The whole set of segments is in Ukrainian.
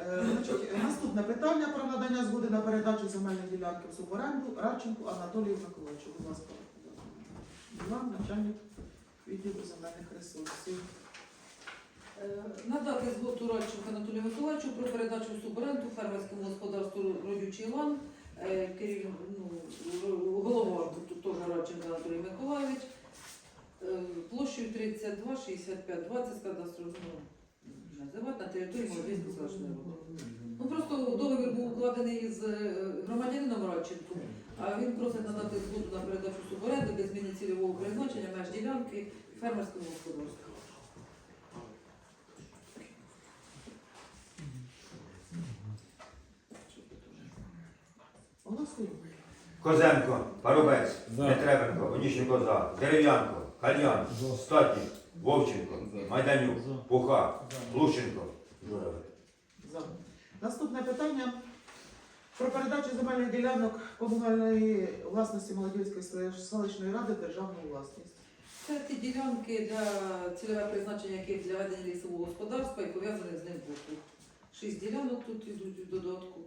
Е, наступне питання про надання згоди на передачу земельної ділянки в суборенду Радченку Анатолію Миколаївичу. Будь ласка. Іван, начальник відділу земельних ресурсів. Е, Надати згоду Радченка Анатолію Миколаївичу про передачу в суборенду фермерському господарству родючий лан. Е, ну, голова теж Радченко Анатолій Миколаївич. Площею 32, 65, 20 з кадастру ну, називати на території Молодецької селищної ради. Ну просто договір був укладений з е, громадянином Радченком, а він просить надати згоду на передачу в суборенду без зміни цільового призначення меж ділянки фермерському господарству. Голосуємо. Козенко, Парубець. Нетребенко, Оніщенко за, Дерев'янко, Кальян, За. Вовченко, Майданюк, Пуха, Лущенко, За. Наступне питання про передачу земельних ділянок комунальної власності Молодівської селищної ради державну власність. Це ті ділянки для цільове призначення яких для ведення лісового господарства і пов'язаних з ним послуг. Шість ділянок тут йдуть в додатку.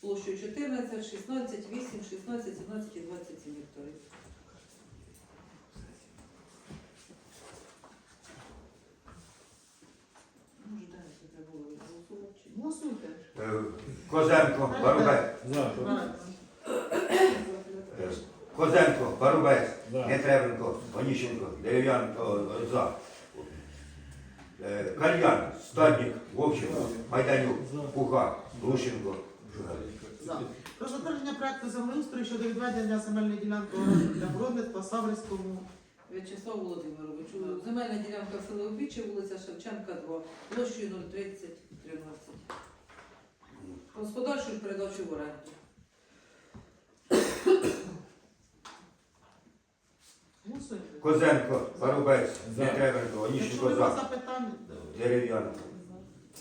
Площею 14, 16, 8, 16, 17 і 27 гектарів. Може, далі це треба було голосувати чи ні? Голосуйте. Е, Козенко, е, Козенко, Парубець, За. Нетребенко, Оніщенко, Дерев'янко, за. Е, Кальян, Статник, Вовченко, Майданюк. Пуха, Лущенко, Журавель. За. Про затвердження проекту землеустрою щодо відведення земельної ділянки для городництва Саврському. В'ячеслав Володимирович, у- земельна ділянка в селі Обіччя, вулиця Шевченка, 2, площею 030 13. Господарчу передачу в оренду. Козенко, Парубець, За. Якщо Оніщенко нема за, запитань, Дерев'янко.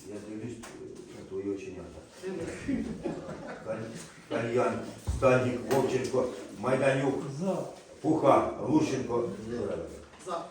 Я дивлюсь на твої оченята. дивись. Каль- Кальян, Стадник, Вовченко, Майданюк, Пуха, Лущенко, За.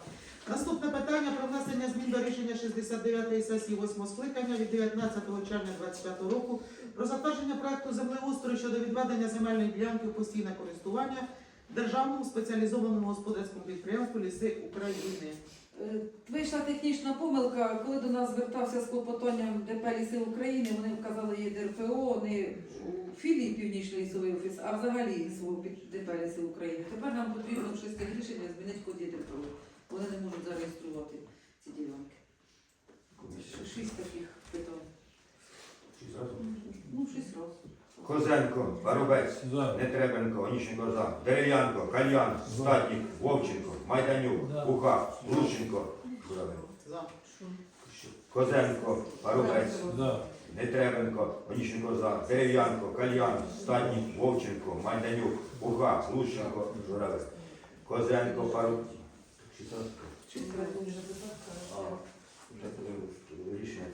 Наступне питання про внесення змін до рішення 69-ї сесії 8 скликання від 19 червня 2025 року про затвердження проекту землеустрою щодо відведення земельної ділянки в постійне користування державному спеціалізованому господарському підприємству Ліси України. Е, Вийшла технічна помилка. Коли до нас звертався з клопотанням ДП «Ліси України, вони вказали її ДРПО, не у філії Північний лісовий офіс, а взагалі свого ДП «Ліси України. Тепер нам потрібно в шести рішення змінити код ЄДРПО. Вони не можуть зареєструвати ці ділянки. Шість таких питань. Ну, шість разів. Козенко, Парубець, За. Нетребенко, Оніщенко за, Дерев'янко, Кальян, Стадник, Вовченко, Майданюк, Да. Пуха, Лущенко, Журавель. За. Козенко, Парубець, За. Нетребенко, Оніщенко за, Дерев'янко, Кальян, Стадник, Вовченко, Майданюк, Пуха, Лущенко, Журавель. Козенко, Парубець. Шість разів А, рішення.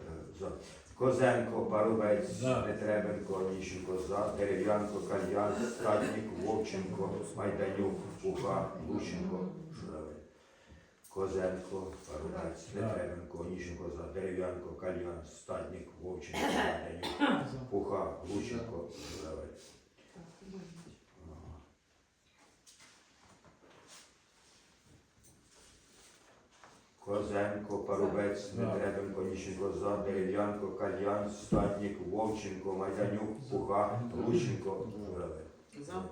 Е, За. Козенко, Парубець, За. Нетребенко, Ніщенко, за, Дерев'янко, Кальян, Стадник, Вовченко, Майданюк, Пуха, Лущенко, Журавель. Козенко, Парубець, Петребенко, Оніщенко за, Дерев'янко, Кальян, Стадник, Вовченко, Майданюк, Пуха, Лущенко, Журавель. Козенко, Парубець. Нетребенко, Ніщенко Дерев'янко, Кальян, Статник, Вовченко, Майданюк, Пуха, Лущенко, Журавель. За.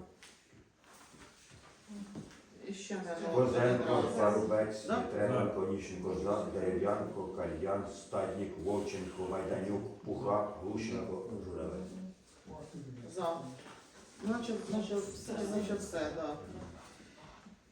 І ще не Козенко, Парубець. Нетребенко, Ніщенко Дерев'янко, Кальян, Статник, Вовченко, Майданюк, Пуха, Лущенко, Журавель. За. Значить, значить, все, значить все, да.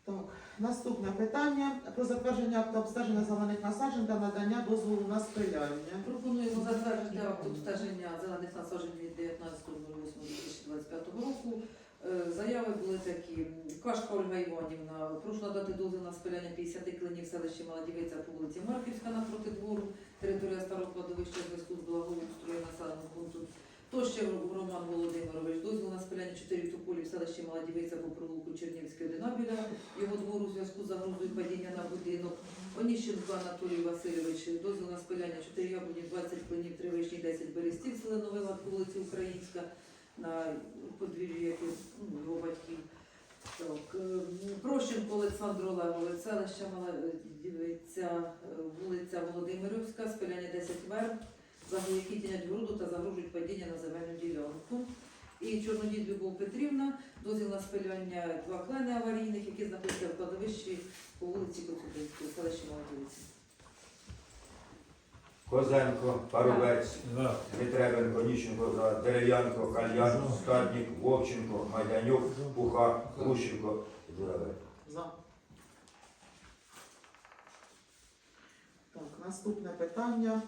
Так. Наступне питання про затвердження акта обстеження зелених насаджень та надання дозволу на спиляння. Пропонуємо затвердити акт обстеження зелених насаджень від 19.08.2025 року. Е, Заяви були такі. Кашка Ольга Іванівна. Прошу надати дозвіл на спиляння 50 клинів в селищі Молодівиця по вулиці Марківська напроти двору. Територія старого кладовища в зв'язку з благоустрою населеного пункту. Тощев Роман Володимирович, дозвіл на спиляння чотирьох тополів в селищі Мала Дівиця по провулку Чернівський 1 біля його двору у зв'язку з загрозою падіння на будинок. Оніщенко Анатолій Васильович, дозвіл на спиляння 4 яблуні, 20 клинів, 3 вишні, 10 берестів, село Новий Лад, вулиці Українська, на подвір'ї ну, його батьків. Так, е, Прощенко Олександр Олегович, селище Мала Дівиця, е, вулиця Володимирівська, спиляння 10 верб, які тінять городу та загрожують падіння на земельну ділянку. І Чорнодід Любов Петрівна, дозвіл на спиляння два клени аварійних, які знаходяться в кладовищі по вулиці Коцюбинської, селищі Молодівці. Козенко, Парубець, За. Нетребенко, Ніщенко, Дерев'янко, Кальян, Стадник, Вовченко, Майданюк, Пуха, Глущенко, Журавель. За. Так, наступне питання.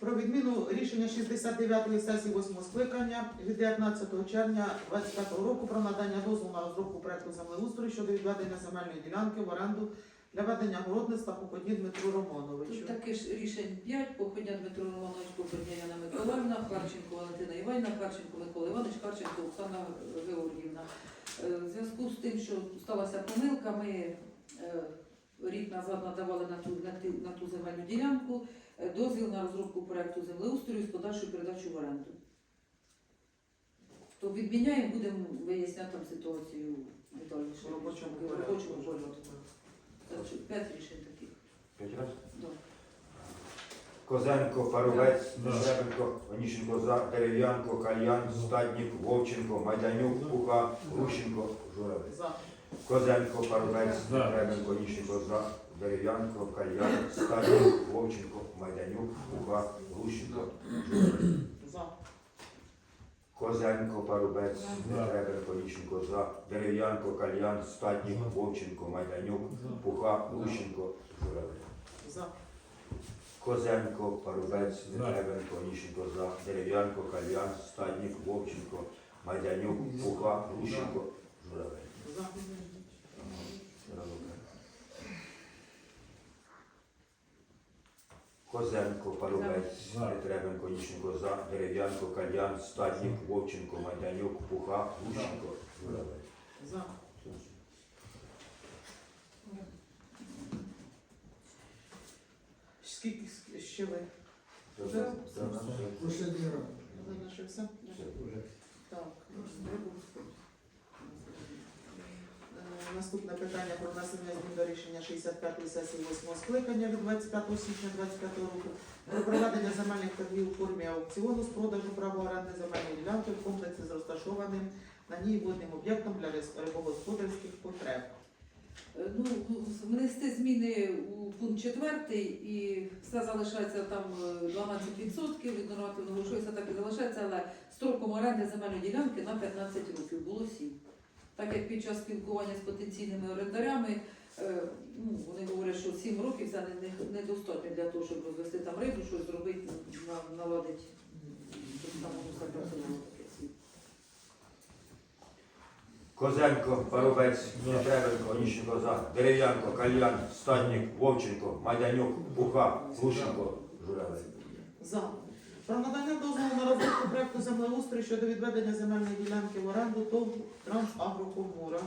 Про відміну рішення 69-ї сесії 8 скликання від 19 червня 2025 року про надання дозволу на розробку проекту землеустрою щодо відведення земельної ділянки в оренду для ведення городництва Поході Дмитру Романовичу. Тут таке ж рішень 5, походня Дмитро Романович, походня Миколаївна, Харченко Валентина Іванівна, Харченко Микола Іванович, Харченко Оксана Георгіївна. Е, В зв'язку з тим, що сталася помилка, ми е, рік назад надавали на ту, на ту земельну ділянку дозвіл на розробку проекту землеустрою з подальшою передачою в оренду. То відміняємо, будемо виясняти там ситуацію детальніше. В робочому порядку. робочому порядку. П'ять рішень таких. П'ять раз. Да. Козенко, Парубець, Да. Оніщенко, Дерев'янко, Кальян, Стадник, Вовченко, Майданюк, Пуха, Глущенко, Журавель. За. Козенко, Парубець, За. Нетребенко, Ніщенко, за Дерев'янко, Кальян, Стадник, Вовченко, Майданюк, Пуха, Глущенко. За. Козенко, Парубець, За. Нетребенко, Ніщенко, за Дерев'янко, Кальян, Стадник, Вовченко, Майданюк, Пуха, Глущенко, Журавель. За. Козенко, Парубець, За. Нетребенко, Ніщенко, за Дерев'янко, Кальян, Стадник, Вовченко, Майданюк, Пуха, Глущенко, Журавель. За. Козенко, Парубець, За. Нетребенко, Ніщенко, за Дерев'янко, Кальян, Стадник, Вовченко, Майданюк, Пуха, Глущенко, Журавель. За. Скільки ск- ще ви? Це- це- це наше. Последний раз. Залишився? Так. Е, Наступне питання про внесення змін до рішення 65-ї сесії 8 скликання від 25 січня 2025 року про проведення земельних торгів у формі аукціону з продажу права оренди земельної ділянки в комплексі з розташованим на ній водним об'єктом для рибогосподарських потреб. Е, Ну, внести зміни у пункт 4 і все залишається там е, 12% від нормативного грошей, все так і залишається, але строком оренди земельної ділянки на 15 років було 7. Так як під час спілкування з потенційними орендарями, е, ну, вони говорять, що 7 років це не- не- недостатньо для того, щоб розвести там рибу, щось зробити, наладити, там працювало таке. Козенко, Парубець, За. Нетребенко, Ніщенко, Дерев'янко, Кальян, Стадник, Вовченко, Майданюк, Пуха, Глущенко, Журавель. За. Про надання дозволу на розробку проекту землеустрою щодо відведення земельної ділянки в оренду ТОВ Трансагрокомура.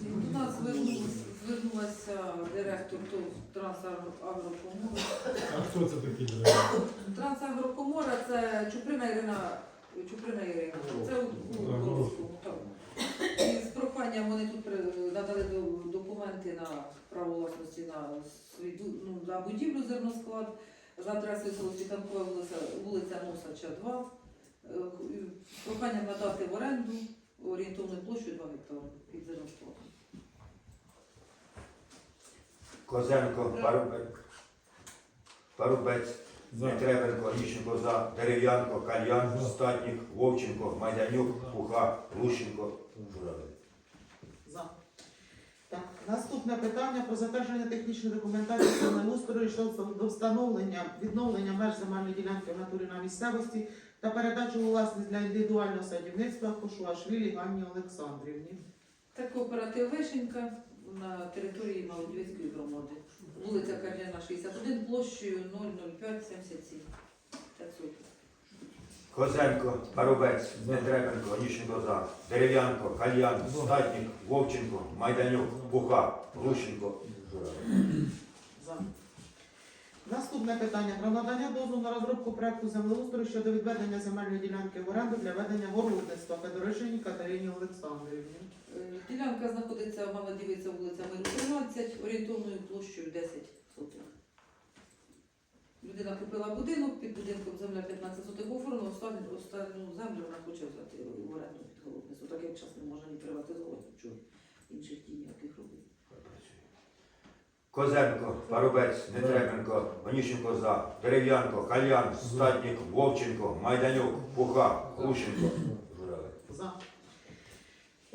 До нас звернулась, звернулася директор ТОВ Трансагрокомора. А хто це такий? Трансагрокомора це Чуприна Ірина. Чуприна Ірина. Це у у Ага. Горовському, так. І з проханням вони тут при- надали до- документи на право власності на свою ну, на будівлю зерносклад за адресою село Світанкова вулиця, вулиця Носача 2. Е, Проханням надати в оренду орієнтовною площею 2 гектари під зерноскладом. Козенко, Парубець, Парубець. Нетребенко, Ніщенко, за Дерев'янко, Кальян, За. Стадник, Вовченко, Майданюк, Пуха, Глущенко, Журавель. Наступне питання про затвердження технічної документації землеустрою щодо до встановлення відновлення меж земельної ділянки в натурі на місцевості та передачу власність для індивідуального садівництва Кошуашвілі Ганні Олександрівні. Це кооператив Вишенька, на території Малодівської громади. Вулиця Кар'яна, 61, площею 00577. 500. Козенко, Парубець, Нетребенко, Оніщенко за. Дерев'янко, Кальян, Статник, Вовченко, Майданюк, Пуха, Глущенко, За. Наступне питання про надання дозволу на розробку проекту землеустрою щодо відведення земельної ділянки в оренду для ведення городництва Федоришині Катерині Олександрівні. Е, Ділянка знаходиться в Малодівиця, вулиця Миру 13, орієнтовною площею 10 сотих. Людина купила будинок, під будинком земля 15 сотих оформлена, останню, останню землю вона хоче взяти в оренду під голодництво, так як час не може ні приватизувати, нічого інших дій ніяких робити. Козенко, Парубець, Нетребенко, Оніщенко за. Дерев'янко, Кальян, Статник, Вовченко, Майданюк, Пуха, Журавель. За.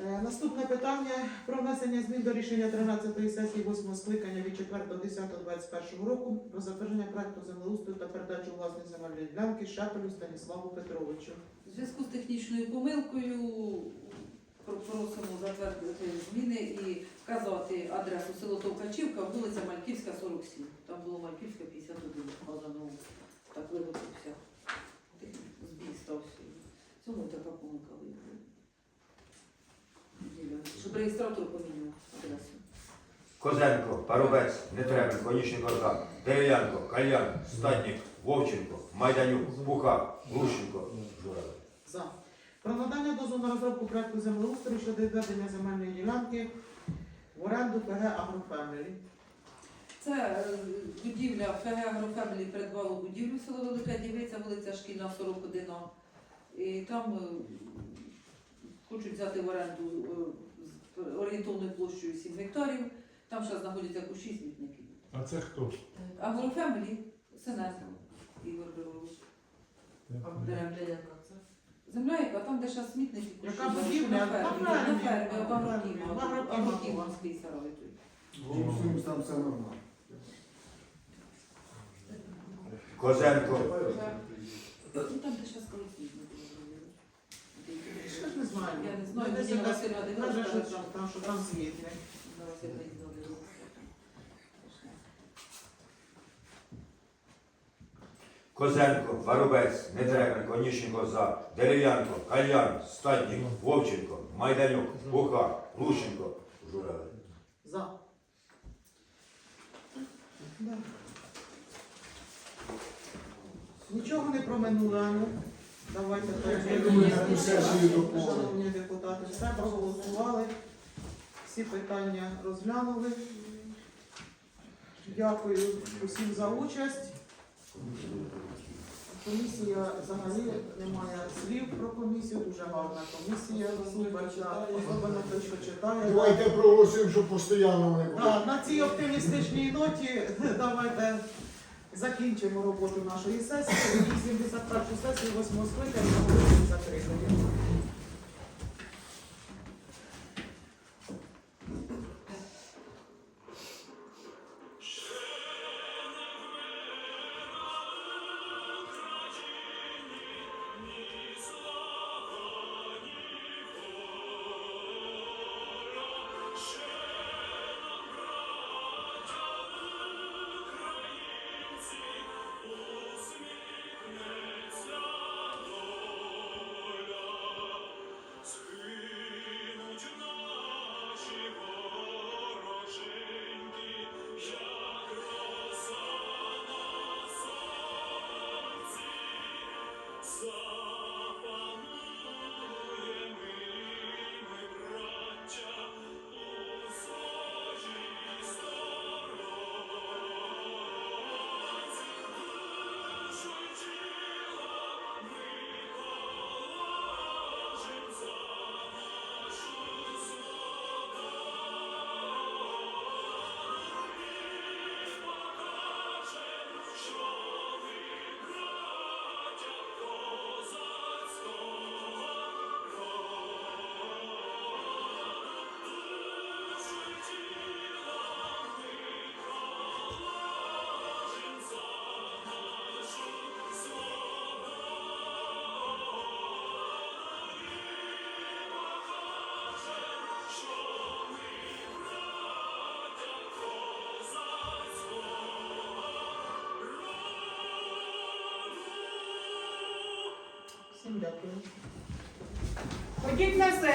Е, Наступне питання про внесення змін до рішення 13-ї сесії 8 скликання від 4.10.21 року про затвердження проекту землеустрою та передачу власної земельної ділянки Шепелю Станіславу Петровичу. У зв'язку з технічною помилкою просимо затвердити зміни і вказати адресу село Товкачівка, вулиця Мальківська, 47. Там було Мальківська 51 вказано. Так виготовився. Збій стався. Цьому така помилка виявила. Щоб реєстратор поміняв адресу. Козенко, Парубець, Нетребенко, Оніщенко за. Дерев'янко, Кальян, Статник, Вовченко, Майданюк, Пуха, Глущенко, Журавель. За. Про надання дозволу на розробку проекту землеустрою щодо відведення земельної ділянки в оренду ПГ Агрофемелі. Це е, будівля ФГ Агрофемелі придбало будівлю село Велика Дівиця, вулиця Шкільна, 41. І там е, хочуть взяти в оренду орієнтовною площею 7 гектарів. Там ще знаходяться кущі і смітники. А це хто? Агрофемелі, Сенеса, Ігор Григорович. Земля, яка там, де ще смітники, кущі, Яка будівля? на фермі, на. Голосуємо там все нормально. Козенко, Ну там де ще скоротіть не було. Я ж не знаю. Я не знаю, Ну, десь Ніна якась- Васильівна що але там, там, що там світле. Ніна Васильівна. Козенко, Парубець, Нетребенко, Оніщенко за. Дерев'янко, Кальян, Статник, Вовченко, Майданюк, Пуха, Глущенко, Журавель. За. Да. Нічого не проминули, Ану. Давайте доповнимо. Шановні депутати, все проголосували. Всі питання розглянули. Дякую усім за участь. Комісія взагалі немає слів про комісію, дуже гарна комісія, супер, особливо той, що читає. Давайте проголосуємо, щоб постійно вони. На цій оптимістичній ноті давайте закінчимо роботу нашої сесії. І 71 сесію 8 скликання закритою. Дякую. Ходіть на сесію.